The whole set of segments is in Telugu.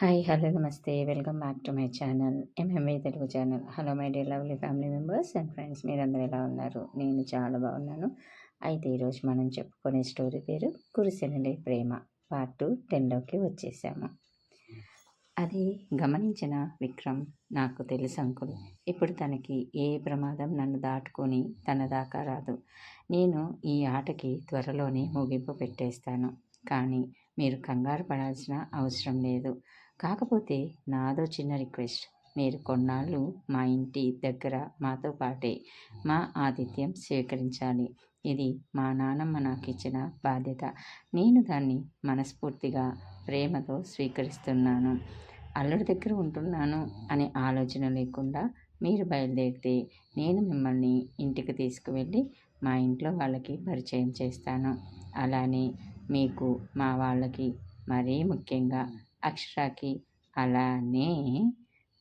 హాయ్ హలో నమస్తే. Welcome back to my channel MMA Telugu channel. Hello my dear lovely family members and friends మీరందరూ ఎలా ఉన్నారు? నేను చాలా బాగున్నాను. అయితే ఈరోజు మనం చెప్పుకునే స్టోరీ పేరు కురిసెనలే ప్రేమ పార్ట్ టూ టెన్లోకి వచ్చేసాము. అది గమనించిన విక్రమ్ నాకు తెలుసు అంకుల్ ఇప్పుడు తనకి ఏ ప్రమాదం నన్ను దాటుకొని తన దాకా రాదు. నేను ఈ ఆటకి త్వరలోనే ముగింపు పెట్టేస్తాను. కానీ మీరు కంగారు పడాల్సిన అవసరం లేదు. కాకపోతే నాదో చిన్న రిక్వెస్ట్. మీరు కొన్నాళ్ళు మా ఇంటి దగ్గర మాతో పాటే మా ఆతిథ్యం స్వీకరించాలి. ఇది మా నానమ్మ నాకు ఇచ్చిన బాధ్యత. నేను దాన్ని మనస్ఫూర్తిగా ప్రేమతో స్వీకరిస్తున్నాను. అల్లుడి దగ్గర ఉంటున్నాను అనే ఆలోచన లేకుండా మీరు బయలుదేరితే నేను మిమ్మల్ని ఇంటికి తీసుకువెళ్ళి మా ఇంట్లో వాళ్ళకి పరిచయం చేస్తాను. అలానే మీకు మా వాళ్ళకి మరీ ముఖ్యంగా అక్షరాకి అలానే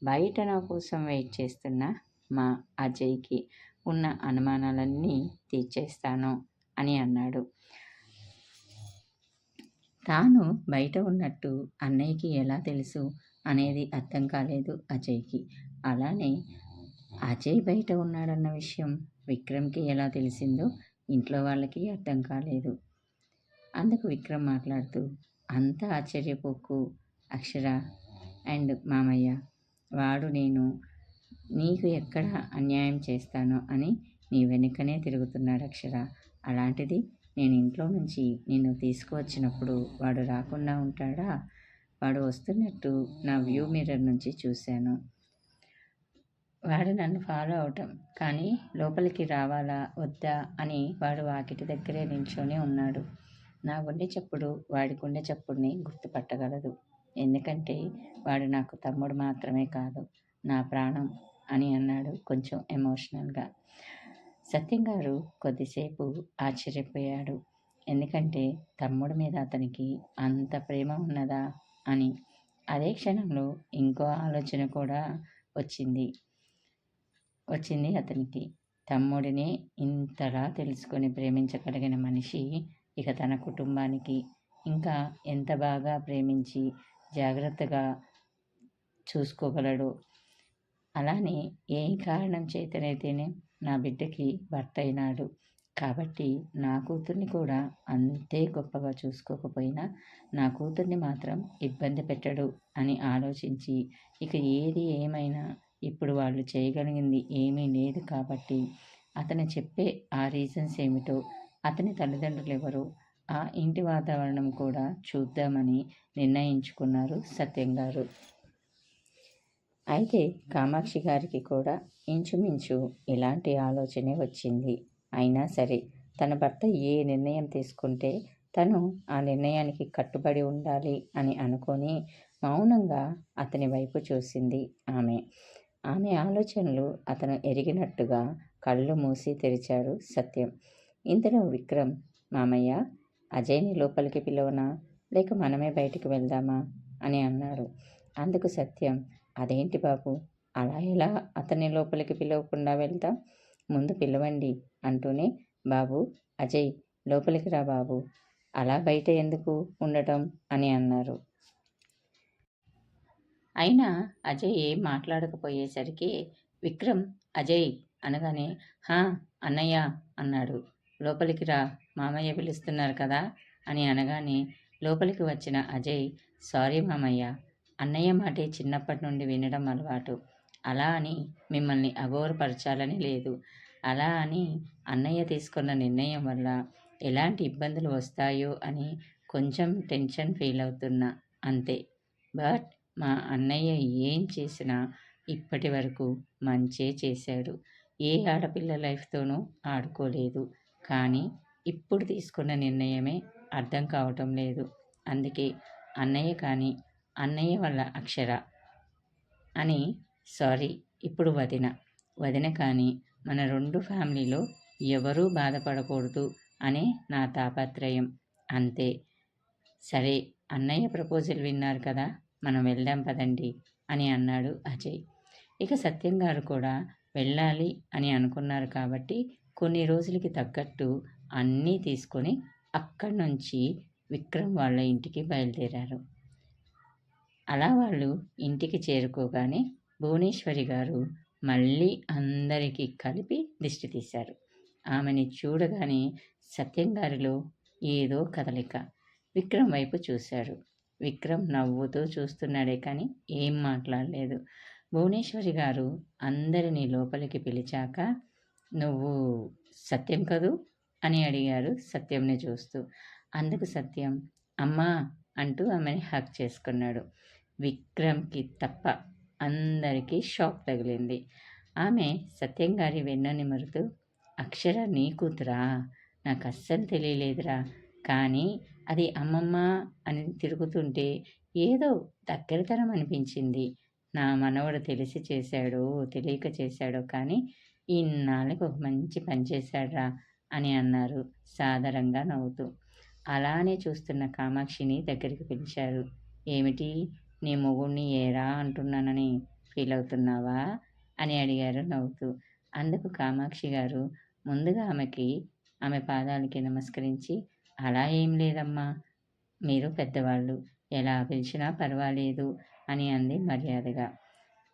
బయట నా కోసం వెయిట్ చేస్తున్న మా అజయ్కి ఉన్న అనుమానాలన్నీ తీర్చేస్తాను అని అన్నాడు. తాను బయట ఉన్నట్టు అన్నయ్యకి ఎలా తెలుసు అనేది అర్థం కాలేదు అజయ్కి. అలానే అజయ్ బయట ఉన్నాడన్న విషయం విక్రమ్కి ఎలా తెలిసిందో ఇంట్లో వాళ్ళకి అర్థం కాలేదు. అందుకు విక్రమ్ మాట్లాడుతూ అంత ఆశ్చర్యపోకు. అక్షర అండ్ మామయ్య. వాడు నేను నీకు ఎక్కడ అన్యాయం చేస్తానో అని నీ వెనుకనే తిరుగుతున్నాడు అక్షర. అలాంటిది నేను ఇంట్లో నుంచి నిన్ను తీసుకువచ్చినప్పుడు వాడు రాకుండా ఉంటాడా? వాడు వస్తున్నట్టు నా వ్యూ మిర్రర్ నుంచి చూశాను. వాడు నన్ను ఫాలో అవటం. కానీ లోపలికి రావాలా వద్దా అని వాడు వాకిటి దగ్గరే నిల్చొని ఉన్నాడు. నా గుండె చప్పుడు వాడి గుండె చప్పుడిని గుర్తుపట్టగలదు. ఎందుకంటే వాడు నాకు తమ్ముడు మాత్రమే కాదు నా ప్రాణం అని అన్నాడు కొంచెం ఎమోషనల్గా. సత్యం గారు కొద్దిసేపు ఆశ్చర్యపోయాడు. ఎందుకంటే తమ్ముడి మీద అతనికి అంత ప్రేమ ఉన్నదా అని. అదే క్షణంలో ఇంకో ఆలోచన కూడా వచ్చింది. వచ్చింది అతనికి. తమ్ముడిని ఇంతలా తెలుసుకొని ప్రేమించగలిగిన మనిషి ఇక తన కుటుంబానికి ఇంకా ఎంత బాగా ప్రేమించి జాగ్రత్తగా చూసుకోగలడు. అలానే ఏ కారణం చేతనైతేనే నా బిడ్డకి భర్త అయినాడు. కాబట్టి నా కూతుర్ని కూడా అంతే గొప్పగా చూసుకోకపోయినా నా కూతుర్ని మాత్రం ఇబ్బంది పెట్టడు అని ఆలోచించి ఇక ఏది ఏమైనా ఇప్పుడు వాళ్ళు చేయగలిగింది ఏమీ లేదు కాబట్టి అతను చెప్పే ఆ రీజన్స్ ఏమిటో అతని తల్లిదండ్రులు ఎవరు ఆ ఇంటి వాతావరణం కూడా చూద్దామని నిర్ణయించుకున్నారు సత్యం గారు. అయితే కామాక్షి గారికి కూడా ఇంచుమించు ఇలాంటి ఆలోచనే వచ్చింది. అయినా సరే తన భర్త ఏ నిర్ణయం తీసుకుంటే తను ఆ నిర్ణయానికి కట్టుబడి ఉండాలి అని అనుకొని మౌనంగా అతని వైపు చూసింది ఆమె. ఆమె ఆలోచనలు అతను ఎరిగినట్టుగా కళ్ళు మూసి తెరిచాడు సత్యం. ఇంతలో విక్రమ్ మామయ్య అజయ్ని లోపలికి పిలవనా? లేక మనమే బయటికి వెళ్దామా? అని అన్నారు. అందుకు సత్యం అదేంటి బాబు? అలా ఎలా అతన్ని లోపలికి పిలవకుండా వెళ్తాం? ముందు పిలవండి అంటూనే బాబు అజయ్ లోపలికి రా బాబు. అలా బయట ఎందుకు ఉండటం? అని అన్నారు. అయినా అజయ్ ఏం మాట్లాడకపోయేసరికి విక్రమ్ అజయ్ అనగానే హా అన్నయ్య అన్నాడు. లోపలికి రా మామయ్య పిలుస్తున్నారు కదా అని అనగానే లోపలికి వచ్చిన అజయ్ సారీ మామయ్య అన్నయ్య మాటే చిన్నప్పటి నుండి వినడం అలవాటు. అలా అని మిమ్మల్ని అగౌరపరచాలని లేదు. అలా అని అన్నయ్య తీసుకున్న నిర్ణయం వల్ల ఎలాంటి ఇబ్బందులు వస్తాయో అని కొంచెం టెన్షన్ ఫీల్ అవుతున్నా. అంతే. బట్ మా అన్నయ్య ఏం చేసినా ఇప్పటి వరకు మంచే చేశాడు. ఏ ఆడపిల్ల లైఫ్తోనూ ఆడుకోలేదు. కానీ ఇప్పుడు తీసుకున్న నిర్ణయమే అర్థం కావటం లేదు. అందుకే అన్నయ్య కానీ అన్నయ్య వల్ల అక్షర అని సారీ ఇప్పుడు వదిన. వదిన కానీ మన రెండు ఫ్యామిలీలో ఎవరూ బాధపడకూడదు అనే నా తాపత్రయం. అంతే. సరే అన్నయ్య ప్రపోజల్ విన్నారు కదా మనం వెళ్దాం పదండి అని అన్నాడు అజయ్. ఇక సత్యం గారు కూడా వెళ్ళాలి అని అనుకున్నారు కాబట్టి కొన్ని రోజులకి తగ్గట్టు అన్నీ తీసుకొని అక్కడి నుంచి విక్రమ్ వాళ్ళ ఇంటికి బయలుదేరారు. అలా వాళ్ళు ఇంటికి చేరుకోగానే భువనేశ్వరి గారు మళ్ళీ అందరికీ కలిపి దిష్టి తీశారు. ఆమెని చూడగానే సత్యం గారిలో ఏదో కదలిక విక్రమ్ వైపు చూశాడు విక్రమ్ నవ్వుతూ చూస్తున్నాడే కానీ ఏం మాట్లాడలేదు. భువనేశ్వరి గారు అందరినీ లోపలికి పిలిచాక నువ్వు సత్యం కదూ? అని అడిగారు సత్యంని చూస్తూ. అందుకు సత్యం అమ్మా అంటూ ఆమెని హక్ చేసుకున్నాడు. విక్రమ్కి తప్ప అందరికీ షాక్ తగిలింది. ఆమె సత్యం గారి వెన్న నిమురుతూ అక్షర నీ కూతురా? నాకు అస్సలు తెలియలేదురా. కానీ అది అమ్మమ్మ అని తిరుగుతుంటే ఏదో దగ్గరతనం అనిపించింది. నా మనవడు తెలిసి చేశాడో తెలియక చేశాడో కానీ ఇన్నాళ్ళకి ఒక మంచి పని చేశాడ్రా అని అన్నారు. సాదరంగా నవ్వుతూ. అలానే చూస్తున్న కామాక్షిని దగ్గరికి పిలిచారు. ఏమిటి? నీ మొగుడిని ఏరా అంటున్నానని ఫీల్ అవుతున్నావా? అని అడిగారు నవ్వుతూ. అందుకు కామాక్షి గారు ముందుగా ఆమెకి ఆమె పాదాలకి నమస్కరించి అలా ఏం లేదమ్మా మీరు పెద్దవాళ్ళు ఎలా పిలిచినా పర్వాలేదు అని అంది మర్యాదగా.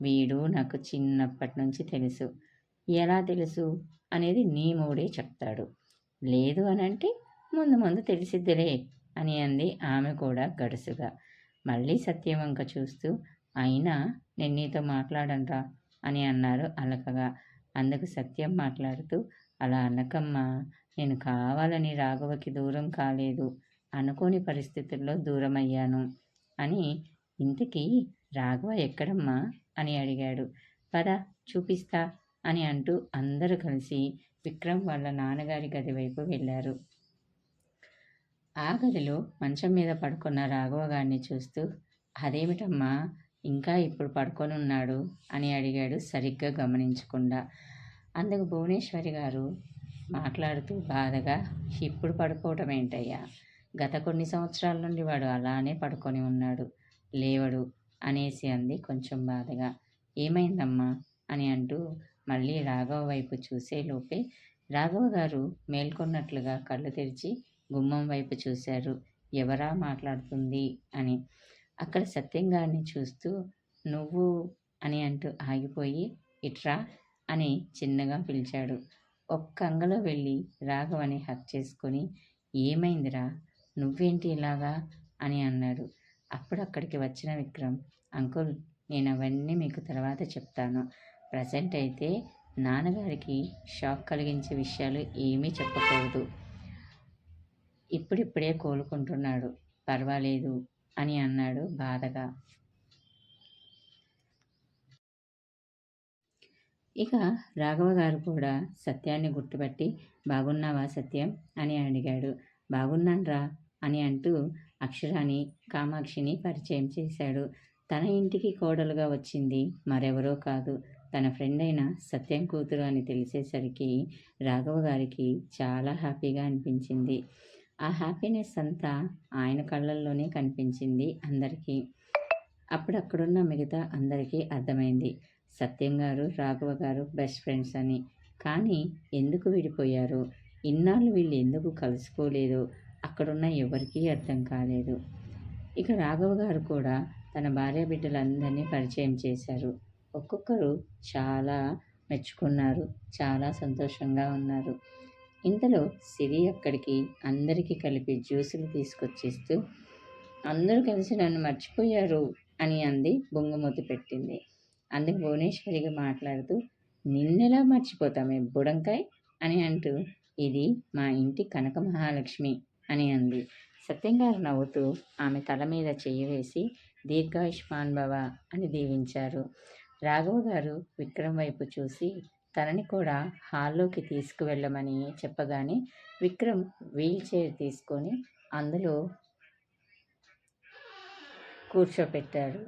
వీడు నాకు చిన్నప్పటి నుంచి తెలుసు. ఎలా తెలుసు? అనేది నీ మూడే చెప్తాడు. లేదు అని అంటే ముందు ముందు తెలిసిద్దిలే అని అంది ఆమె కూడా గడుసుగా. మళ్ళీ సత్యవంక చూస్తూ అయినా నేను నీతో మాట్లాడంరా అని అన్నారు అలకగా. అందుకు సత్యం మాట్లాడుతూ అలా అనకమ్మా నేను కావాలని రాఘవకి దూరం కాలేదు అనుకోని పరిస్థితుల్లో దూరం అయ్యాను అని ఇంతకీ రాఘవ ఎక్కడమ్మా అని అడిగాడు. పద చూపిస్తా అని అంటూ అందరూ కలిసి విక్రమ్ వాళ్ళ నాన్నగారి గది వైపు వెళ్ళారు. ఆ గదిలో మంచం మీద పడుకున్న రాఘవ గారిని చూస్తూ అదేమిటమ్మా ఇంకా ఇప్పుడు పడుకొని ఉన్నాడు అని అడిగాడు సరిగ్గా గమనించకుండా. అందుకు భువనేశ్వరి గారు మాట్లాడుతూ బాధగా ఇప్పుడు పడుకోవటం ఏంటయ్యా? గత కొన్ని సంవత్సరాల నుండి వాడు అలానే పడుకొని ఉన్నాడు. లేవడు అనేసి అంది కొంచెం బాధగా. ఏమైందమ్మా? అని అంటూ మళ్ళీ రాఘవ వైపు చూసే లోపే రాఘవ గారు మేల్కొన్నట్లుగా కళ్ళు తెరిచి గుమ్మం వైపు చూశారు. ఎవరా మాట్లాడుతుంది అని. అక్కడ సత్యం గారిని చూస్తూ నువ్వు అని అంటూ ఆగిపోయి ఇట్రా అని చిన్నగా పిలిచాడు. ఒక్క అంగలో వెళ్ళి రాఘవని హక్ చేసుకొని ఏమైందిరా? నువ్వేంటి ఇలాగా? అని అన్నాడు. అప్పుడు అక్కడికి వచ్చిన విక్రమ్ అంకుల్ నేను అవన్నీ మీకు తర్వాత చెప్తాను. ప్రజెంట్ అయితే నాన్నగారికి షాక్ కలిగించే విషయాలు ఏమీ చెప్పకూడదు. ఇప్పుడిప్పుడే కోలుకుంటున్నాడు. పర్వాలేదు అని అన్నాడు బాధగా. ఇక రాఘవ గారు కూడా సత్యాన్ని గుర్తుపట్టి బాగున్నావా సత్యం? అని అడిగాడు. బాగున్నాన్రా అని అంటూ అక్షరాని కామాక్షిని పరిచయం చేశాడు. తన ఇంటికి కోడలుగా వచ్చింది మరెవరో కాదు. తన ఫ్రెండ్ అయిన సత్యం కూతురు అని తెలిసేసరికి రాఘవ గారికి చాలా హ్యాపీగా అనిపించింది. ఆ హ్యాపీనెస్ అంతా ఆయన కళ్ళల్లోనే కనిపించింది అందరికీ. అప్పుడక్కడున్న మిగతా అందరికీ అర్థమైంది. సత్యం గారు రాఘవ గారు బెస్ట్ ఫ్రెండ్స్ అని. కానీ ఎందుకు విడిపోయారు? ఇన్నాళ్ళు వీళ్ళు ఎందుకు కలుసుకోలేదు? అక్కడున్న ఎవరికీ అర్థం కాలేదు. ఇక రాఘవ గారు కూడా తన భార్య బిడ్డలందరినీ పరిచయం చేశారు. ఒక్కొక్కరు చాలా మెచ్చుకున్నారు చాలా సంతోషంగా ఉన్నారు. ఇంతలో సిరి అక్కడికి అందరికీ కలిపి జ్యూసులు తీసుకొచ్చేస్తూ అందరూ కలిసి నన్ను మర్చిపోయారు అని అంది బొంగుమూతి పెట్టింది. అందుకు భువనేశ్వరిగా మాట్లాడుతూ నిన్నెలా మర్చిపోతామే బుడంకాయ్ అని అంటూ ఇది మా ఇంటి కనక మహాలక్ష్మి అని అంది. సత్యంగారు నవ్వుతూ ఆమె తల మీద చెయ్యి వేసి దీర్ఘాయుష్మాన్ భవ అని దీవించారు. రాఘవ గారు విక్రమ్ వైపు చూసి తనని కూడా హాల్లోకి తీసుకువెళ్ళమని చెప్పగానే విక్రమ్ వీల్ చైర్ తీసుకొని అందులో కూర్చోపెట్టారు.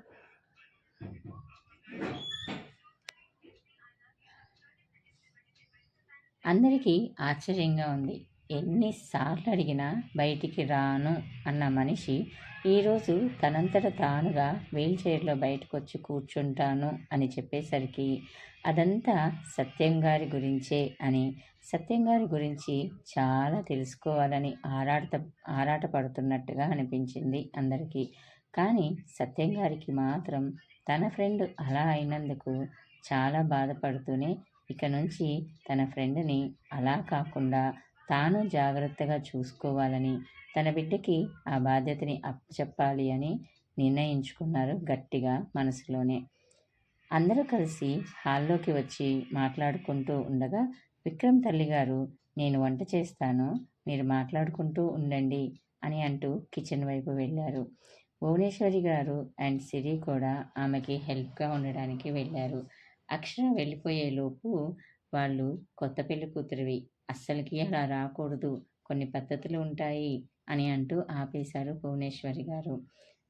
అందరికీ ఆశ్చర్యంగా ఉంది. ఎన్నిసార్లు అడిగినా బయటికి రాను అన్న మనిషి ఈరోజు తనంతట తానుగా వీల్ చైర్లో బయటకు వచ్చి కూర్చుంటాను అని చెప్పేసరికి అదంతా సత్యం గారి గురించే అని సత్యం గారి గురించి చాలా తెలుసుకోవాలని ఆరాట ఆరాటపడుతున్నట్టుగా అనిపించింది అందరికీ. కానీ సత్యం గారికి మాత్రం తన ఫ్రెండ్ అలా అయినందుకు చాలా బాధపడుతూనే ఇక నుంచి తన ఫ్రెండ్ని అలా కాకుండా తాను జాగ్రత్తగా చూసుకోవాలని తన బిడ్డకి ఆ బాధ్యతని అప్పచెప్పాలి అని నిర్ణయించుకున్నారు గట్టిగా మనసులోనే. అందరూ కలిసి హాల్లోకి వచ్చి మాట్లాడుకుంటూ ఉండగా విక్రమ్ తల్లిగారు నేను వంట చేస్తాను మీరు మాట్లాడుకుంటూ ఉండండి అని అంటూ కిచెన్ వైపు వెళ్ళారు. భువనేశ్వరి గారు అండ్ సిరి కూడా ఆమెకి హెల్ప్గా ఉండడానికి వెళ్ళారు. అక్షర వెళ్ళిపోయేలోపు వాళ్ళు కొత్త పెళ్ళి కూతురివి అస్సలకి అలా రాకూడదు. కొన్ని పద్ధతులు ఉంటాయి అని అంటూ ఆపేశారు భువనేశ్వరి గారు.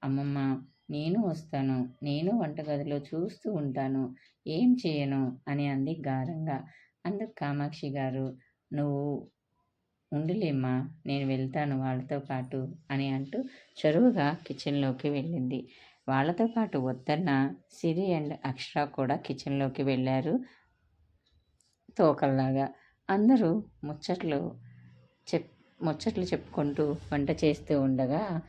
అమ్మమ్మ నేను వస్తాను. నేను వంటగదిలో చూస్తూ ఉంటాను. ఏం చేయను? అని అంది గారంగా. అందుకు కామాక్షి గారు నువ్వు ఉండులేమ్మా నేను వెళ్తాను వాళ్ళతో పాటు అని అంటూ చొరువుగా కిచెన్లోకి వెళ్ళింది. వాళ్ళతో పాటు వద్దన్న సిరి అండ్ అక్షర కూడా కిచెన్లోకి వెళ్ళారు తోకల్లాగా. అందరూ ముచ్చట్లు చెప్ ముచ్చట్లు చెప్పుకుంటూ వంట చేస్తూ ఉండగా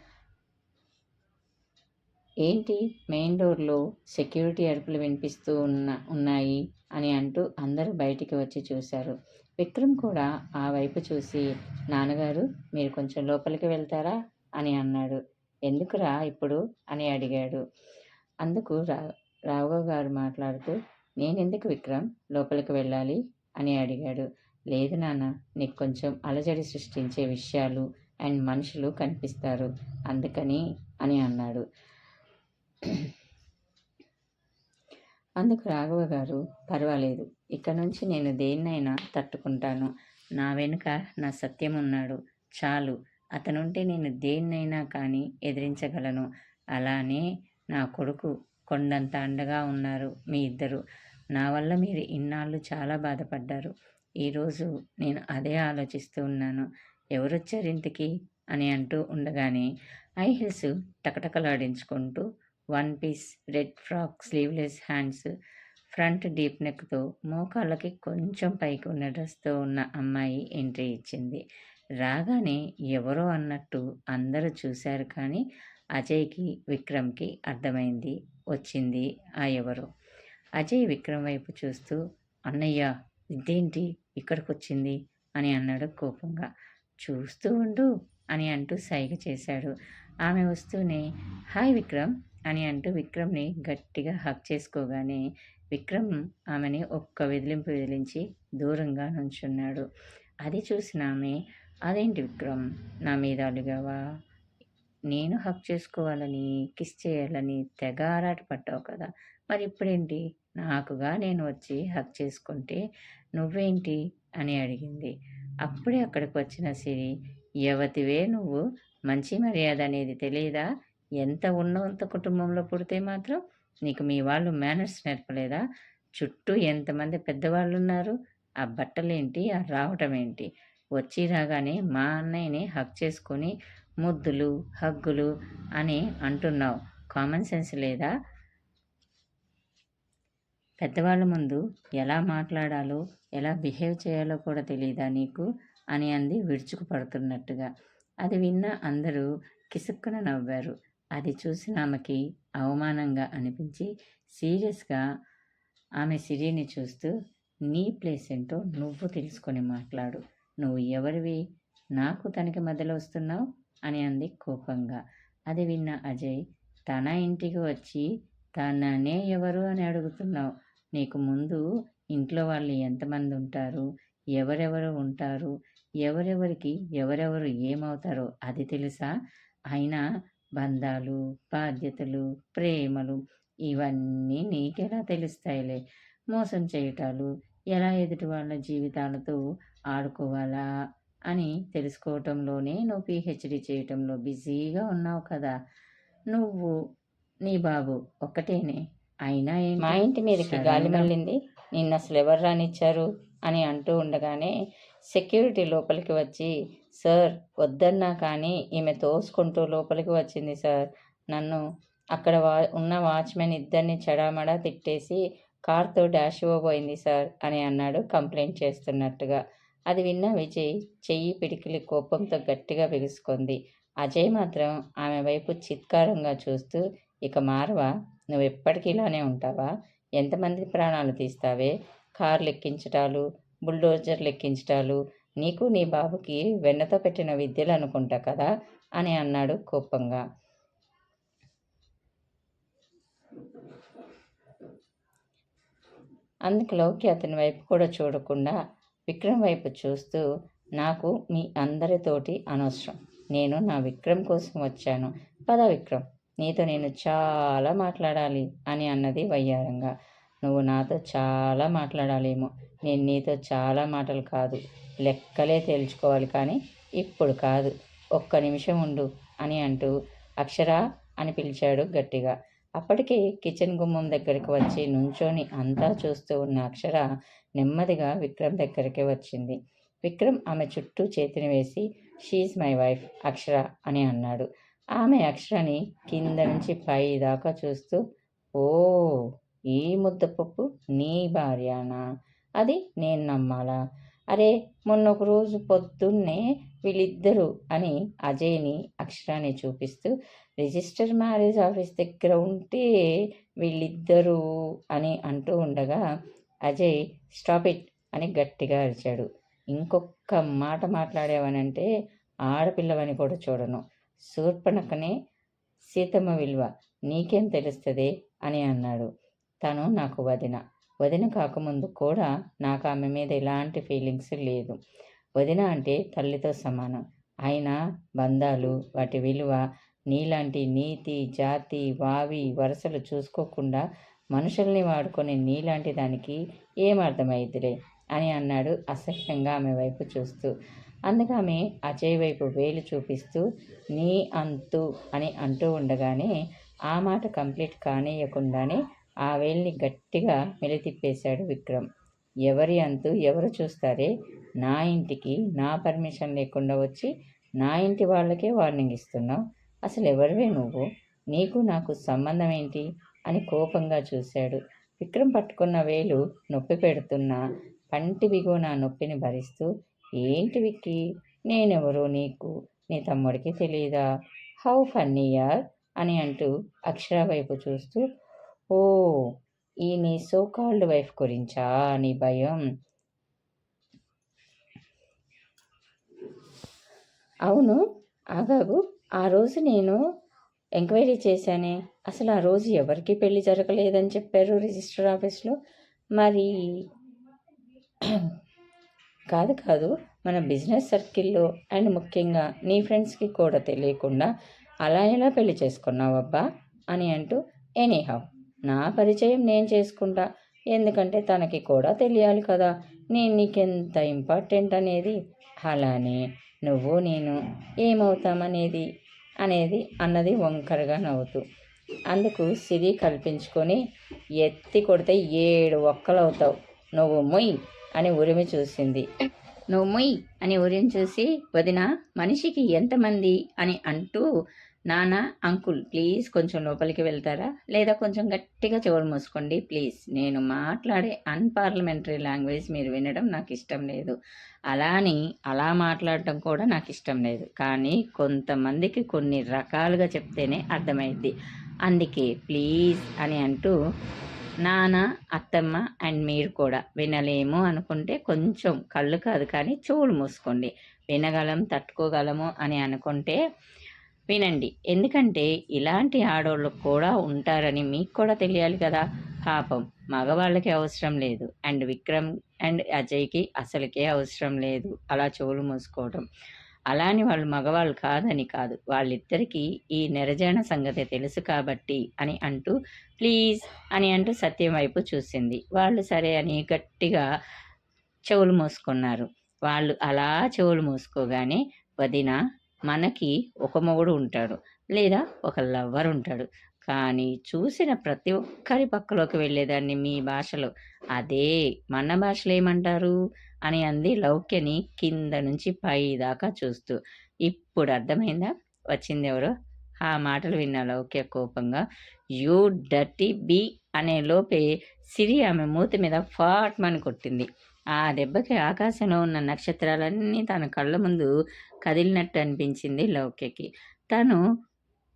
ఏంటి మెయిన్ డోర్లో సెక్యూరిటీ అరుపులు వినిపిస్తూ ఉన్న ఉన్నాయి? అని అంటూ అందరూ బయటికి వచ్చి చూశారు. విక్రమ్ కూడా ఆ వైపు చూసి నాన్నగారు మీరు కొంచెం లోపలికి వెళ్తారా? అని అన్నాడు. ఎందుకురా ఇప్పుడు? అని అడిగాడు. అందుకు రా రావు గారు మాట్లాడుతూ నేనెందుకు విక్రమ్? లోపలికి వెళ్ళాలి? అని అడిగాడు. లేదు నాన్న నీకు కొంచెం అలజడి సృష్టించే విషయాలు అండ్ మనుషులు కనిపిస్తారు. అందుకని అని అన్నాడు. అందుకు రాఘవ గారు పర్వాలేదు. ఇక నుంచి నేను దేన్నైనా తట్టుకుంటాను. నా వెనుక నా సత్యం ఉన్నాడు చాలు. అతనుంటే నేను దేన్నైనా కానీ ఎదిరించగలను. అలానే నా కొడుకు కొండంత అండగా ఉన్నారు మీ ఇద్దరు. నా వల్ల మీరు ఇన్నాళ్ళు చాలా బాధపడ్డారు. ఈరోజు నేను అదే ఆలోచిస్తూ ఉన్నాను. ఎవరొచ్చారు ఇంటికి? అని అంటూ ఉండగానే high heels టకటకలాడించుకుంటూ one piece red frock sleeveless hands front deep నెక్తో మోకాళ్ళకి కొంచెం పైకి ఉన్న డ్రెస్తో ఉన్న అమ్మాయి ఎంట్రీ ఇచ్చింది. రాగానే ఎవరో అన్నట్టు అందరూ చూశారు కానీ అజయ్కి విక్రమ్కి అర్థమైంది వచ్చింది ఆ ఎవరో. అజయ్ విక్రమ్ వైపు చూస్తూ అన్నయ్య ఇదేంటి ఇక్కడికి వచ్చింది అని అన్నాడు కోపంగా. చూస్తూ ఉండు అని అంటూ సైగ చేశాడు. ఆమె వస్తూనే హాయ్ విక్రమ్ అని అంటూ విక్రమ్ని గట్టిగా హక్ చేసుకోగానే విక్రమ్ ఆమెని ఒక్క వెదిలింపు వెదిలించి దూరంగా నుంచున్నాడు. అది చూసిన ఆమె అదేంటి విక్రమ్ నా మీద అలుగావా? నేను హక్ చేసుకోవాలని కిస్ చేయాలని తెగ ఆరాట పట్టావు కదా మరి ఇప్పుడేంటి నాకుగా నేను వచ్చి హక్ చేసుకుంటే నువ్వేంటి? అని అడిగింది. అప్పుడే అక్కడికి వచ్చిన సిరి యవతివే నువ్వు? మంచి మర్యాద అనేది తెలియదా? ఎంత ఉన్నంత కుటుంబంలో పుడితే మాత్రం నీకు మీ వాళ్ళు మేనర్స్ నేర్పలేదా? చుట్టూ ఎంతమంది పెద్దవాళ్ళు ఉన్నారు ఆ బట్టలేంటి? ఆ రావటం ఏంటి వచ్చి రాగానే మా అన్నయ్యని హక్ చేసుకొని ముద్దులు హగ్గులు అని అంటున్నావు. కామన్ సెన్స్ లేదా? పెద్దవాళ్ళ ముందు ఎలా మాట్లాడాలో ఎలా బిహేవ్ చేయాలో కూడా తెలియదా నీకు? అని అంది విడుచుకుపడుతున్నట్టుగా అది విన్న అందరూ కిసుక్కున నవ్వారు. అది చూసిన ఆమెకి అవమానంగా అనిపించి సీరియస్గా ఆమె సిరిని చూస్తూ నీ ప్లేస్ ఏంటో నువ్వు తెలుసుకొని మాట్లాడు. నువ్వు ఎవరివి? నాకు తనకి మధ్యలో వస్తున్నావు? అని అంది కోపంగా. అది విన్న అజయ్ తన ఇంటికి వచ్చి తననే ఎవరు? అని అడుగుతున్నావు. నీకు ముందు ఇంట్లో వాళ్ళు ఎంతమంది ఉంటారు? ఎవరెవరు ఉంటారు? ఎవరెవరికి ఎవరెవరు ఏమవుతారో అది తెలుసా? అయినా బంధాలు బాధ్యతలు ప్రేమలు ఇవన్నీ నీకెలా తెలుస్తాయిలే? మోసం చేయటాలు ఎలా ఎదుటి వాళ్ళ జీవితాలతో ఆడుకోవాలా అని తెలుసుకోవటంలోనే నువ్వు పిహెచ్డి చేయటంలో బిజీగా ఉన్నావు కదా. నువ్వు నీ బాబు ఒక్కటేనే. అయినా మా ఇంటి మీదకి గాలి మళ్ళింది. నిన్న అసలు ఎవరు రానిచ్చారు అని అంటూ ఉండగానే సెక్యూరిటీ లోపలికి వచ్చి సార్ వద్దన్నా కానీ ఈమె తోసుకుంటూ లోపలికి వచ్చింది సార్. నన్ను అక్కడ వా ఉన్న వాచ్మెన్ ఇద్దరిని చెడామడా తిట్టేసి కార్తో డాష్ ఇవ్వబోయింది సార్ అని అన్నాడు కంప్లైంట్ చేస్తున్నట్టుగా. అది విన్న విజయ్ చెయ్యి పిడికిలి కోపంతో గట్టిగా బిగుసుకుంది. అజయ్ మాత్రం ఆమె వైపు చిత్కారంగా చూస్తూ ఇక మారవా? నువ్వు ఎప్పటికీ ఇలానే ఉంటావా? ఎంతమంది ప్రాణాలు తీస్తావే? కార్లు ఎక్కించటాలు బుల్డోజర్లు ఎక్కించటాలు నీకు నీ బాబుకి వెన్నతో పెట్టిన విద్యలు అనుకుంటా కదా? అని అన్నాడు కోపంగా. అందుకు లౌకి అతని వైపు కూడా చూడకుండా విక్రమ్ వైపు చూస్తూ నాకు మీ అందరితోటి అనవసరం. నేను నా విక్రమ్ కోసం వచ్చాను. పద విక్రమ్. నీతో నేను చాలా మాట్లాడాలి అని అన్నది వయ్యారంగా. నువ్వు నాతో చాలా మాట్లాడాలేమో. నేను నీతో చాలా మాటలు కాదు లెక్కలే తేల్చుకోవాలి కానీ ఇప్పుడు కాదు. ఒక్క నిమిషం ఉండు అని అంటూ అక్షరా అని పిలిచాడు గట్టిగా. అప్పటికే కిచెన్ గుమ్మం దగ్గరికి వచ్చి నుంచొని అంతా చూస్తూ ఉన్న అక్షర నెమ్మదిగా విక్రమ్ దగ్గరికి వచ్చింది. విక్రమ్ ఆమె చుట్టూ చేతిని వేసి షీఈ్ మై వైఫ్ అక్షర అని అన్నాడు. ఆమె అక్షరని కింద నుంచి పై దాకా చూస్తూ ఓ ఈ ముద్దపప్పు నీ భార్యానా? అది నేను నమ్మాలా? అరే మొన్న ఒక రోజు పొద్దున్నే వీళ్ళిద్దరూ అని అజయ్ని అక్షరాన్ని చూపిస్తూ రిజిస్టర్ మ్యారేజ్ ఆఫీస్ దగ్గర ఉంటే వీళ్ళిద్దరూ అని అంటూ ఉండగా అజయ్ స్టాప్ ఇట్ అని గట్టిగా అరిచాడు. ఇంకొక మాట మాట్లాడేవనంటే ఆడపిల్లవని కూడా చూడను. శూర్పణకనే సీతమ్మ విలువ. నీకేం తెలుస్తుంది? అని అన్నాడు. తను నాకు వదిన. వదిన కాకముందు కూడా నాకు ఆమె మీద ఎలాంటి ఫీలింగ్స్ లేదు. వదిన అంటే తల్లితో సమానం. అయినా బంధాలు వాటి విలువ నీలాంటి నీతి జాతి వావి వరుసలు చూసుకోకుండా మనుషుల్ని వాడుకునే నీలాంటి దానికి ఏం అర్థమైద్దిలే? అని అన్నాడు అసహ్యంగా ఆమె వైపు చూస్తూ. అందుకు ఆమె అజయ్ వైపు వేలు చూపిస్తూ నీ అంతు అని అంటూ ఉండగానే ఆ మాట కంప్లీట్ కానియకుండానే ఆ వేల్ని గట్టిగా మెలితిప్పేశాడు విక్రమ్. ఎవరి అంతు? ఎవరు చూస్తారే? నా ఇంటికి నా పర్మిషన్ లేకుండా వచ్చి నా ఇంటి వాళ్ళకే వార్నింగ్ ఇస్తున్నావు? అసలు ఎవరివే నువ్వు? నీకు నాకు సంబంధం ఏంటి? అని కోపంగా చూశాడు. విక్రమ్ పట్టుకున్న వేలు నొప్పి పెడుతున్న పంటి బిగువ నా నొప్పిని భరిస్తూ ఏంటి విక్కి? నేనెవరో నీకు? నీ తమ్ముడికి తెలియదా హౌ ఫన్నీ యార్? అని అంటూ అక్షర వైపు చూస్తూ ఓ ఈ నీ సో కాల్డ్ వైఫ్ గురించా? నీ భయం. అవును. ఆగాగు. ఆ రోజు నేను ఎంక్వైరీ చేశానే. అసలు ఆ రోజు ఎవరికి పెళ్ళి జరగలేదని చెప్పారు రిజిస్టర్ ఆఫీస్లో. మరి కాదు కాదు మన బిజినెస్ సర్కిల్లో అండ్ ముఖ్యంగా నీ ఫ్రెండ్స్కి కూడా తెలియకుండా అలా ఎలా పెళ్ళి చేసుకున్నావు అబ్బా అని అంటూ ఎనీహౌ నా పరిచయం నేను చేసుకుంటా. ఎందుకంటే తనకి కూడా తెలియాలి కదా. నేను నీకెంత ఇంపార్టెంట్ అనేది? అలానే నువ్వు నేను ఏమవుతామనేది? అనేది అన్నది వంకరగా నవ్వుతూ. అందుకు సిరి కల్పించుకొని ఎత్తి కొడితే ఏడు ఒక్కలవుతావు. నువ్వు మొయ్. అని ఉరిమి చూసింది. నువ్వు ముయ్ అని ఉరిమి చూసి వదిన మనిషికి ఎంతమంది అని అంటూ నానా అంకుల్ ప్లీజ్ కొంచెం లోపలికి వెళ్తారా? లేదా కొంచెం గట్టిగా చెవులు మూసుకోండి ప్లీజ్. నేను మాట్లాడే అన్పార్లమెంటరీ లాంగ్వేజ్ మీరు వినడం నాకు ఇష్టం లేదు. అలా అని అలా మాట్లాడటం కూడా నాకు ఇష్టం లేదు. కానీ కొంతమందికి కొన్ని రకాలుగా చెప్తేనే అర్థమైద్ది. అందుకే ప్లీజ్ అని అంటూ నాన్న అత్తమ్మ అండ్ మీరు కూడా వినలేము అనుకుంటే కొంచెం కళ్ళు కాదు కానీ చెవులు మూసుకోండి. వినగలం తట్టుకోగలము అని అనుకుంటే వినండి. ఎందుకంటే ఇలాంటి ఆడవాళ్ళు కూడా ఉంటారని మీకు కూడా తెలియాలి కదా. పాపం మగవాళ్ళకి అవసరం లేదు. అండ్ విక్రమ్ అండ్ అజయ్కి అసలుకే అవసరం లేదు. అలా చెవులు మూసుకోవడం అలాని వాళ్ళు మగవాళ్ళు కాదని కాదు. వాళ్ళిద్దరికీ ఈ నిరజన సంగతి తెలుసు కాబట్టి అని అంటూ ప్లీజ్ అని అంటూ సత్యం వైపు చూసింది. వాళ్ళు సరే అని గట్టిగా చెవులు మూసుకున్నారు. వాళ్ళు అలా చెవులు మూసుకోగానే వదిన మనకి ఒక మొగుడు ఉంటాడు లేదా ఒక లవ్వర్ ఉంటాడు. కానీ చూసిన ప్రతి ఒక్కరి పక్కలోకి వెళ్ళేదాన్ని మీ భాషలో. అదే మన భాషలో ఏమంటారు? అని అంది లౌక్యని కింద నుంచి పై దాకా చూస్తూ. ఇప్పుడు అర్థమైందా? వచ్చింది ఎవరో? ఆ మాటలు విన్న లౌక్య కోపంగా యూ డర్టీ బీ అనే లోపే సిరి ఆమె మూతి మీద ఫాట్మని కొట్టింది. ఆ దెబ్బకి ఆకాశంలో ఉన్న నక్షత్రాలన్నీ తన కళ్ళ ముందు కదిలినట్టు అనిపించింది లౌక్యకి. తను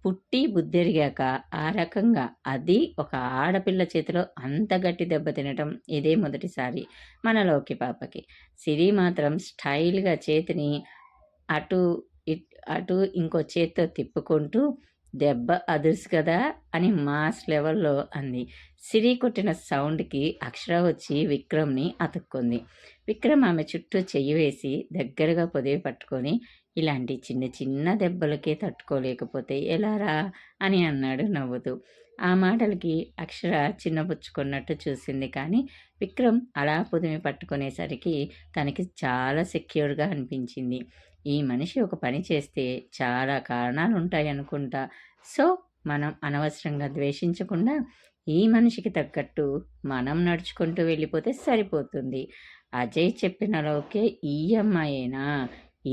పుట్టి బుద్ధెరిగాక ఆ రకంగా అది ఒక ఆడపిల్ల చేతిలో అంత గట్టి దెబ్బ తినటం ఇదే మొదటిసారి మన లోకి పాపకి. సిరి మాత్రం స్టైల్గా చేతిని అటు అటు ఇంకో చేత్తో తిప్పుకుంటూ దెబ్బ అదుర్సు కదా అని మాస్ లెవెల్లో అంది. సిరి కొట్టిన సౌండ్కి అక్షర వచ్చి విక్రమ్ని అతుక్కుంది. విక్రమ్ ఆమె చుట్టూ చెయ్యి వేసి దగ్గరగా పొదివి పట్టుకొని ఇలాంటి చిన్న చిన్న దెబ్బలకే తట్టుకోలేకపోతే ఎలారా అని అన్నాడు నవ్వుతూ. ఆ మాటలకి అక్షర చిన్నపుచ్చుకున్నట్టు చూసింది కానీ విక్రమ్ అలా పుదిమి పట్టుకునేసరికి తనకి చాలా సెక్యూర్గా అనిపించింది. ఈ మనిషి ఒక పని చేస్తే చాలా కారణాలు ఉంటాయి అనుకుంటా సో మనం అనవసరంగా ద్వేషించకుండా ఈ మనిషికి తగ్గట్టు మనం నడుచుకుంటూ వెళ్ళిపోతే సరిపోతుంది. అజయ్ చెప్పినలోకే ఈ అమ్మాయేనా?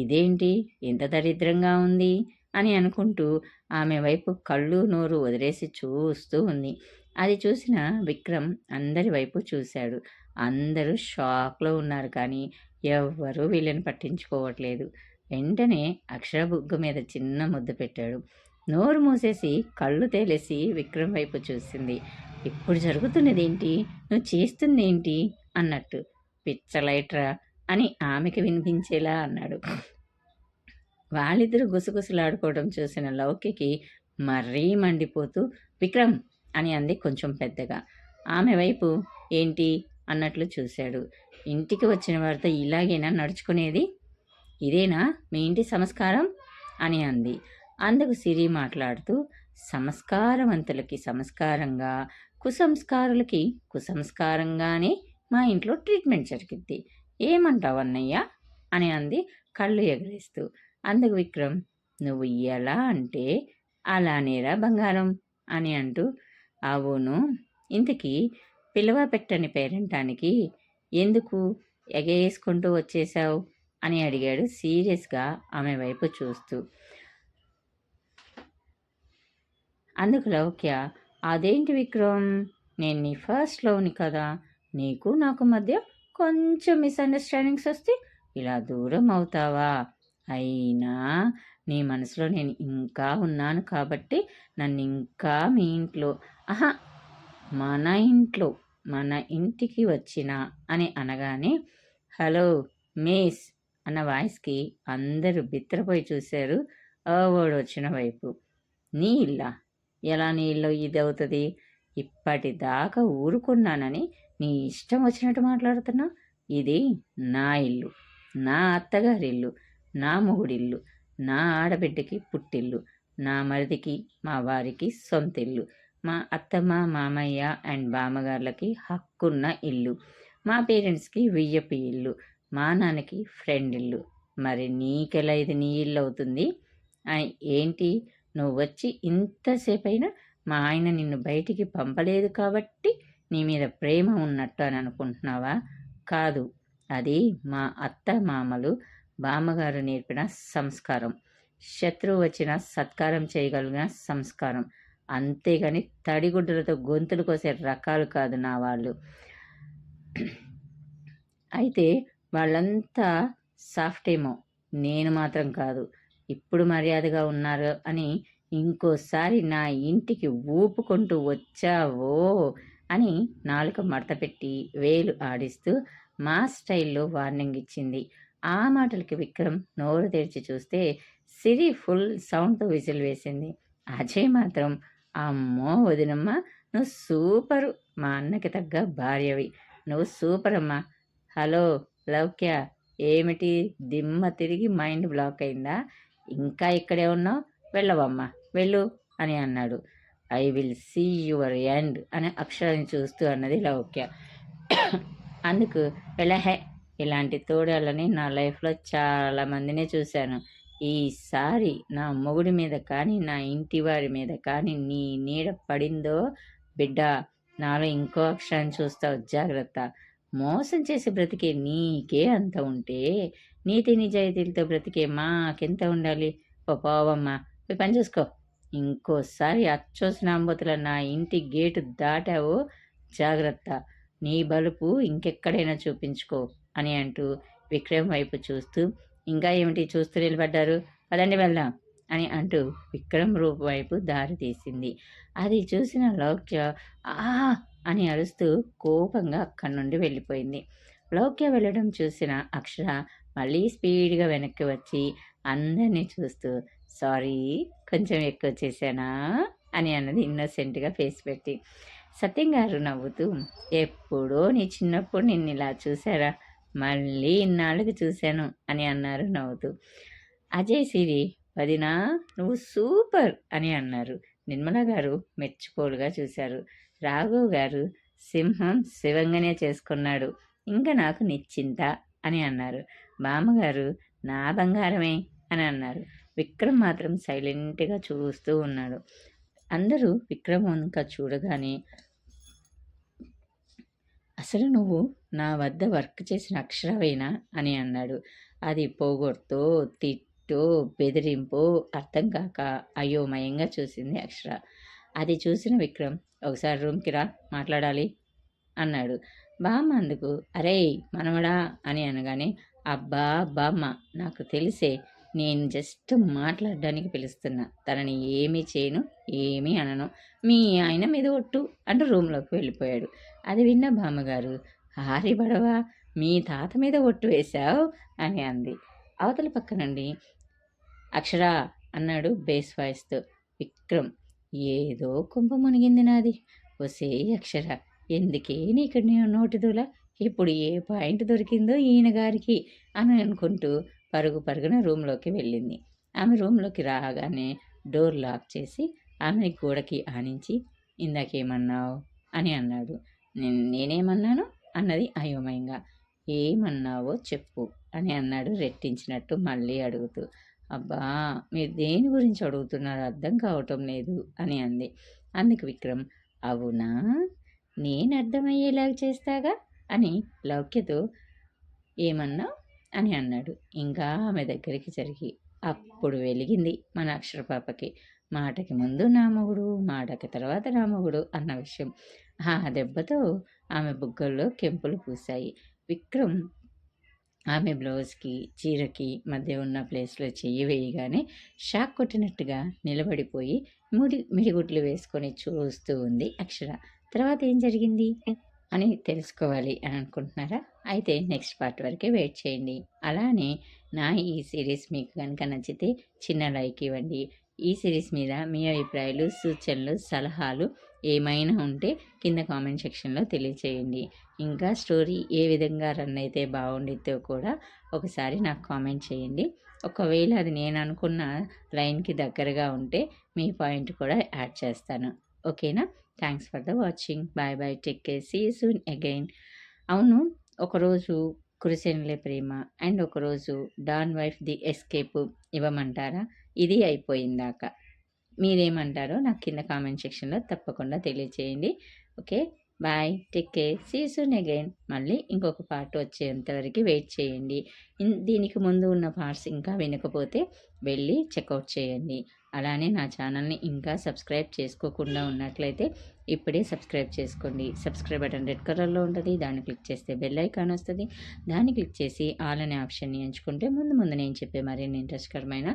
ఇదేంటి? ఇంత దరిద్రంగా ఉంది? అని అనుకుంటూ ఆమె వైపు కళ్ళు నోరు వదిలేసి చూస్తూ ఉంది. అది చూసిన విక్రమ్ అందరి వైపు చూశాడు. అందరూ షాక్లో ఉన్నారు కానీ ఎవ్వరూ వీళ్ళని పట్టించుకోవట్లేదు. వెంటనే అక్షర బుగ్గ మీద చిన్న ముద్దు పెట్టాడు. నోరు మూసేసి కళ్ళు తేలేసి విక్రమ్ వైపు చూసింది. ఇప్పుడు జరుగుతున్నదేంటి? నువ్వు చేస్తుందేంటి అన్నట్టు. పిచ్చలైట్రా అని ఆమెకి వినిపించేలా అన్నాడు. వాళ్ళిద్దరూ గుసగుసలాడుకోవడం చూసిన లౌకికి మరీ మండిపోతూ విక్రమ్ అని అంది కొంచెం పెద్దగా. ఆమె వైపు ఏంటి? అన్నట్లు చూశాడు. ఇంటికి వచ్చిన వారితో ఇలాగైనా నడుచుకునేది? ఇదేనా? మీ ఇంటి సంస్కారం? అని అంది. అందుకు సిరి మాట్లాడుతూ సంస్కారవంతులకి సంస్కారంగా కుసంస్కారులకి కుసంస్కారంగానే మా ఇంట్లో ట్రీట్మెంట్ జరిగింది ఏమంటావు అన్నయ్య అని అంది కళ్ళు ఎగరేస్తూ. అందుకు విక్రమ్ నువ్వు ఎలా అంటే అలానేరా బంగారం అని అంటూ అవును ఇంతకీ పిలువ పెట్టని పేరంటానికి ఎందుకు ఎగేసుకుంటూ వచ్చేసావు అని అడిగాడు సీరియస్గా ఆమె వైపు చూస్తూ. అందుకు లౌక్య అదేంటి విక్రమ్? నేను నీ ఫస్ట్లోని కదా నీకు నాకు మధ్య కొంచెం మిస్అండర్స్టాండింగ్స్ వస్తే ఇలా దూరం అవుతావా? అయినా నీ మనసులో నేను ఇంకా ఉన్నాను కాబట్టి నన్ను ఇంకా మీ ఇంట్లో ఆహా మన ఇంట్లో మన ఇంటికి వచ్చిన అని అనగానే హలో మేస్ అన్న వాయిస్కి అందరూ బిత్రపోయి చూశారు ఓడు వచ్చిన వైపు. నీ ఇల్లా? ఎలా నీ ఇల్లు ఇది అవుతుంది ఇప్పటిదాకా ఊరుకున్నానని నీ ఇష్టం వచ్చినట్టు మాట్లాడుతున్నా? ఇది నా ఇల్లు నా అత్తగారిల్లు నా మొగుడిల్లు నా ఆడబిడ్డకి పుట్టిల్లు నా మరిదికి మా వారికి సొంత ఇల్లు మా అత్తమ్మ మామయ్య అండ్ బామ్మగారులకి హక్కున్న ఇల్లు మా పేరెంట్స్కి వియ్యపు ఇల్లు మా నాన్నకి ఫ్రెండ్ ఇల్లు మరి నీకెలా ఇది నీ ఇల్లు అవుతుంది? ఏంటి? నువ్వు వచ్చి ఇంతసేపైనా మా ఆయన నిన్ను బయటికి పంపలేదు కాబట్టి నీ మీద ప్రేమ ఉన్నట్టు అని అనుకుంటున్నావా? కాదు. అది మా అత్త మామలు బామ్మగారు నేర్పిన సంస్కారం. శత్రువు వచ్చిన సత్కారం చేయగలిగిన సంస్కారం. అంతేగాని తడిగుడ్డలతో గొంతులు కోసే రకాలు కాదు నా వాళ్ళు. అయితే వాళ్ళంతా సాఫ్ట్ ఏమో. నేను మాత్రం కాదు. ఇప్పుడు మర్యాదగా ఉన్నారు అని ఇంకోసారి నా ఇంటికి ఊపుకుంటూ వచ్చావో అని నాలుక మడత పెట్టి వేలు ఆడిస్తూ మా స్టైల్లో వార్నింగ్ ఇచ్చింది. ఆ మాటలకి విక్రమ్ నోరు తెరిచి చూస్తే సిరి ఫుల్ సౌండ్తో విజిల్ వేసింది. అజయ్ మాత్రం అమ్మో వదినమ్మ నువ్వు సూపరు! మా అన్నకి తగ్గ భార్యవి. నువ్వు సూపర్ అమ్మా హలో లౌక్య ఏమిటి? దిమ్మ తిరిగి మైండ్ బ్లాక్ అయిందా? ఇంకా ఇక్కడే ఉన్నావు? వెళ్ళవమ్మా. వెళ్ళు అని అన్నాడు. I will see your end అనే అక్షరాన్ని చూస్తూ అన్నది లౌక్య అందుకు వెళ్ళహే ఇలాంటి తోడేళ్ళని నా లైఫ్లో చాలా మందినే చూశాను. ఈసారి నా మొగుడి మీద కానీ నా ఇంటి వారి మీద కానీ నీ నీడ పడిందో బిడ్డ నాలో ఇంకో అక్షరాన్ని చూస్తావు జాగ్రత్త. మోసం చేసి బ్రతికే నీకే అంత ఉంటే నీతి నిజాయితీలతో బ్రతికే మాకెంత ఉండాలి? ఓ పోవమ్మా పోయి పని చూసుకో. ఇంకోసారి అచ్చోసిన అంబతుల నా ఇంటి గేటు దాటావో జాగ్రత్త. నీ బలుపు ఇంకెక్కడైనా చూపించుకో అని అంటూ విక్రమ్ వైపు చూస్తూ ఇంకా ఏమిటి చూస్తూ నిలబడ్డారు? పదండి వెళ్దాం అని అంటూ విక్రమ్ రూప వైపు దారి తీసింది. అది చూసిన లౌక్య ఆ అని అరుస్తూ కోపంగా అక్కడి నుండి వెళ్ళిపోయింది. లౌక్య వెళ్ళడం చూసిన అక్షర మళ్ళీ స్పీడ్గా వెనక్కి వచ్చి అందరినీ చూస్తూ సారీ కొంచెం ఎక్కువ చేశానా? అని అన్నది ఇన్నోసెంట్గా ఫేస్ పెట్టి. సత్యం గారు నవ్వుతూ ఎప్పుడో నీ చిన్నప్పుడు నిన్ను ఇలా చూసారా? మళ్ళీ ఇన్నాళ్ళకి చూశాను అని అన్నారు నవ్వుతూ. అజయ్ సిరి వదినా నువ్వు సూపర్ అని అన్నారు. నిర్మల గారు మెచ్చుకోలుగా చూశారు. రాఘవ్ గారు సింహం శివంగానే చేసుకున్నాడు ఇంకా నాకు నిశ్చింత అని అన్నారు. బామ్మగారు నా బంగారమే అని అన్నారు. విక్రమ్ మాత్రం సైలెంట్గా చూస్తూ ఉన్నాడు. అందరూ విక్రమ్ వంక చూడగానే అసలు నువ్వు నా వద్ద వర్క్ చేసిన అక్షరవేనా? అని అన్నాడు. అది పోగొడుతో తిట్టో బెదిరింపో అర్థం కాక అయోమయంగా చూసింది అక్షర. అది చూసిన విక్రమ్ ఒకసారి రూమ్కి రా మాట్లాడాలి అన్నాడు. బామ్మ అందుకు అరే మనవడా అని అనగానే అబ్బా బామ్మ నాకు తెలిసే నేను జస్ట్ మాట్లాడడానికి పిలుస్తున్నా. తనని ఏమీ చేయను ఏమీ అనను. మీ ఆయన మీద ఒట్టు అంటూ రూమ్లోకి వెళ్ళిపోయాడు. అది విన్న బామ్మగారు హారి బడవా మీ తాత మీద ఒట్టు వేశావు? అని అంది. అవతల పక్క నుండి అక్షర అన్నాడు బేస్ వాయిస్తో. విక్రమ్ ఏదో కుంభ మునిగింది నాది. ఒసే అక్షర ఎందుకే నీకు నోటిదూల ఇప్పుడు ఏ పాయింట్ దొరికిందో ఈయన గారికి అని అనుకుంటూ పరుగు పరుగున రూమ్లోకి వెళ్ళింది. ఆమె రూమ్లోకి రాగానే డోర్ లాక్ చేసి ఆమె గోడకి ఆనించి ఇందాకేమన్నావు? అని అన్నాడు. నేనేమన్నాను? అన్నది అయోమయంగా. ఏమన్నావో చెప్పు అని అన్నాడు రెట్టించినట్టు మళ్ళీ అడుగుతూ. అబ్బా మీరు దేని గురించి అడుగుతున్నారో? అర్థం కావటం లేదు అని అంది. అందుకు విక్రమ్ అవునా? నేను అర్థమయ్యేలాగా చేస్తాగా? అని లౌక్యతో ఏమన్నావు? అని అన్నాడు. ఇంకా ఆమె దగ్గరికి జరిగి అప్పుడు వెలిగింది మన అక్షరపాపకి మాటకి ముందు నా మాటకి తర్వాత రామగుడు అన్న విషయం. ఆ దెబ్బతో ఆమె బుగ్గల్లో కెంపులు పూసాయి విక్రమ్ ఆమె బ్లౌజ్కి చీరకి మధ్య ఉన్న ప్లేస్లో చెయ్యి వేయగానే షాక్ కొట్టినట్టుగా నిలబడిపోయి ముడి మిడిగుట్లు వేసుకొని చూస్తూ ఉంది అక్షర. తర్వాత ఏం జరిగింది? అని తెలుసుకోవాలి అని అనుకుంటున్నారా? అయితే నెక్స్ట్ పార్ట్ వరకే వెయిట్ చేయండి. అలానే నా ఈ సిరీస్ మీకు కనుక నచ్చితే చిన్న లైక్ ఇవ్వండి. ఈ సిరీస్ మీద మీ అభిప్రాయాలు సూచనలు సలహాలు ఏమైనా ఉంటే కింద కామెంట్ సెక్షన్లో తెలియచేయండి. ఇంకా స్టోరీ ఏ విధంగా రన్ అయితే బాగుండిద్దో కూడా ఒకసారి నాకు కామెంట్ చేయండి. ఒకవేళ అది నేను అనుకున్న లైన్కి దగ్గరగా ఉంటే మీ పాయింట్ కూడా యాడ్ చేస్తాను. ఓకేనా? Thanks for the watching. Bye bye. Take care. See soon again. అవును ఒకరోజు కురిసెన్లే ప్రేమ అండ్ ఒకరోజు డాన్ వైఫ్ ది ఎస్కేప్ ఇవ్వమంటారా? ఇది అయిపోయిందాక. మీరేమంటారో నాకు కింద కామెంట్ సెక్షన్లో తప్పకుండా తెలియచేయండి. Okay bye. Take care. See soon again. మళ్ళీ ఇంకొక పార్ట్ వచ్చేంతవరకు వెయిట్ చేయండి. దీనికి ముందు ఉన్న పార్ట్స్ ఇంకా వినకపోతే వెళ్ళి చెక్అవుట్ చేయండి. అలానే నా ఛానల్ని ఇంకా సబ్స్క్రైబ్ చేసుకోకుండా ఉన్నట్లయితే ఇప్పుడే సబ్స్క్రైబ్ చేసుకోండి. సబ్స్క్రైబ్ బటన్ రెడ్ కలర్లో ఉంటుంది. దాన్ని క్లిక్ చేస్తే బెల్ ఐకాన్ వస్తుంది. దాన్ని క్లిక్ చేసి ఆల్ అనే ఆప్షన్ని ఎంచుకుంటే ముందు ముందు నేను చెప్పే మరిన్ని ఇంట్రెస్ట్కరమైన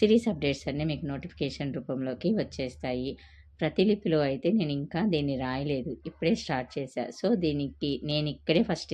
సిరీస్ అప్డేట్స్ అన్నీ మీకు నోటిఫికేషన్ రూపంలోకి వచ్చేస్తాయి. ప్రతిలిపిలో అయితే నేను ఇంకా దీన్ని రాయలేదు. ఇప్పుడే స్టార్ట్ చేశా. సో దీనికి నేను ఇక్కడే ఫస్ట్